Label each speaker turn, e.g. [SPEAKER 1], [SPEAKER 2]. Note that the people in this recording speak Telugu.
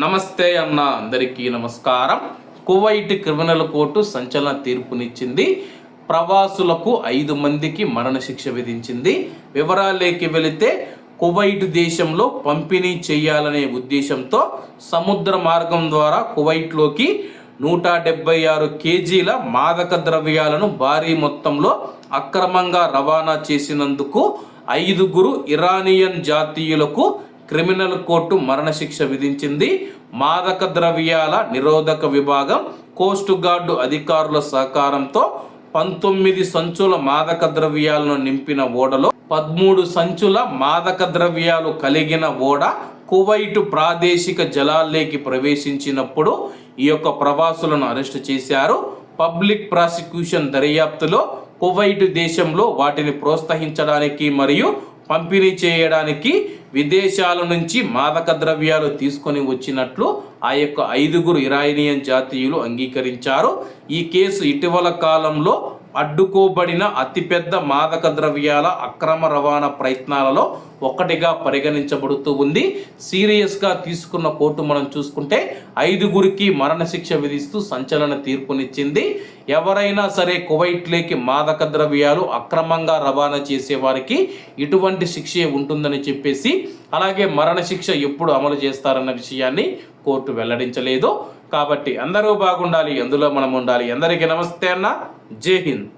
[SPEAKER 1] నమస్తే అన్న అందరికీ నమస్కారం. కువైట్ క్రిమినల్ కోర్టు సంచలన తీర్పునిచ్చింది. ప్రవాసులకు ఐదు మందికి మరణశిక్ష విధించింది. వివరాలేకి వెళితే కువైట్ దేశంలో పంపిణీ చేయాలనే ఉద్దేశంతో సముద్ర మార్గం ద్వారా కువైట్లోకి నూట డెబ్బై ఆరు కేజీల మాదక ద్రవ్యాలను భారీ మొత్తంలో అక్రమంగా రవాణా చేసినందుకు ఐదుగురు ఇరానియన్ జాతీయులకు క్రిమినల్ కోర్టు మరణశిక్ష విధించింది. మాదక ద్రవ్యాల నిరోధక విభాగం కోస్ట్ గార్డు అధికారుల సహకారంతో పంతొమ్మిది సంచుల మాదక ద్రవ్యాలను నింపిన ఓడలో పదమూడు సంచుల మాదక ద్రవ్యాలు కలిగిన ఓడ కువైట్ ప్రాదేశిక జలాల్లోకి ప్రవేశించినప్పుడు ఈ యొక్క ప్రవాసులను అరెస్టు చేశారు. పబ్లిక్ ప్రాసిక్యూషన్ దర్యాప్తులో కువైట్ దేశంలో వాటిని ప్రోత్సహించడానికి మరియు పంపిణీ చేయడానికి విదేశాల నుంచి మాదక ద్రవ్యాలు తీసుకొని వచ్చినట్లు ఆ యొక్క ఐదుగురు ఇరానియన్ జాతీయులు అంగీకరించారు. ఈ కేసు ఇటీవల కాలంలో అడ్డుకోబడిన అతిపెద్ద మాదక ద్రవ్యాల అక్రమ రవాణా ప్రయత్నాలలో ఒకటిగా పరిగణించబడుతూ ఉంది. సీరియస్గా తీసుకున్న కోర్టు మనం చూసుకుంటే ఐదుగురికి మరణశిక్ష విధిస్తూ సంచలన తీర్పునిచ్చింది. ఎవరైనా సరే కువైట్లోకి మాదక ద్రవ్యాలు అక్రమంగా రవాణా చేసే వారికి ఇటువంటి శిక్షే ఉంటుందని చెప్పేసి అలాగే మరణశిక్ష ఎప్పుడు అమలు చేస్తారన్న విషయాన్ని కోర్టు వెల్లడించలేదు. కాబట్టి అందరూ బాగుండాలి అందులో మనం ఉండాలి. అందరికీ నమస్తే అన్న. జై హింద్.